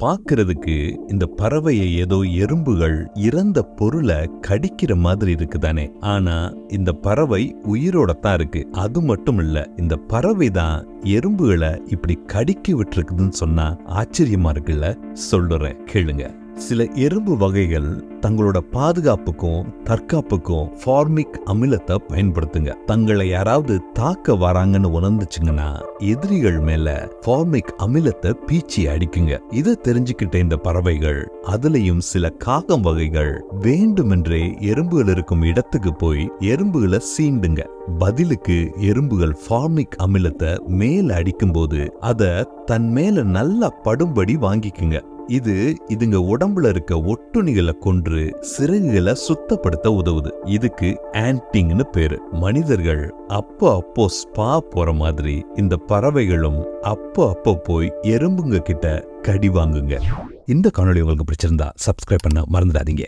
பார்க்கறதுக்கு இந்த பறவையை ஏதோ எறும்புகள் இறந்த பொருளை கடிக்கிற மாதிரி இருக்குதானே? ஆனா இந்த பறவை உயிரோட தான் இருக்கு. அது மட்டும் இல்ல இந்த பறவை தான் எறும்புகளை இப்படி கடிக்க விட்டுருக்குதுன்னு சொன்னா ஆச்சரியமா இருக்குல்ல? சொல்லுறேன் கேளுங்க. சில எறும்பு வகைகள் தங்களோட பாதுகாப்புக்கும் தற்காப்புக்கும் ஃபார்மிக் அமிலத்தை பயன்படுத்துங்க. தங்களை யாராவது தாக்க வராங்கன்னு உணர்ந்துச்சுங்கன்னா எதிரிகள் மேல ஃபார்மிக் அமிலத்தை பீச்சி அடிக்குங்க. இதை தெரிஞ்சுக்கிட்ட இந்த பறவைகள் அதுலயும் சில காகம் வகைகள் வேண்டுமென்றே எறும்புகள் இருக்கும் இடத்துக்கு போய் எறும்புகளை சீண்டுங்க. பதிலுக்கு எறும்புகள் ஃபார்மிக் அமிலத்தை மேல அடிக்கும்போது அத தன் மேல நல்லா படும்படி வாங்கிக்குங்க. இது இதுங்க உடம்புல இருக்க ஒட்டுணிகளை கொன்று சிறகுகளை சுத்தப்படுத்த உதவுது. இதுக்கு ஆன்டிங்னு பேரு. மனிதர்கள் அப்போ அப்போ ஸ்பா போற மாதிரி இந்த பறவைகளும் அப்போ அப்போ போய் எறும்புங்க கிட்ட கடி வாங்குங்க. இந்த காணொலி உங்களுக்கு பிடிச்சிருந்தா சப்ஸ்கிரைப் பண்ண மறந்துடாதீங்க.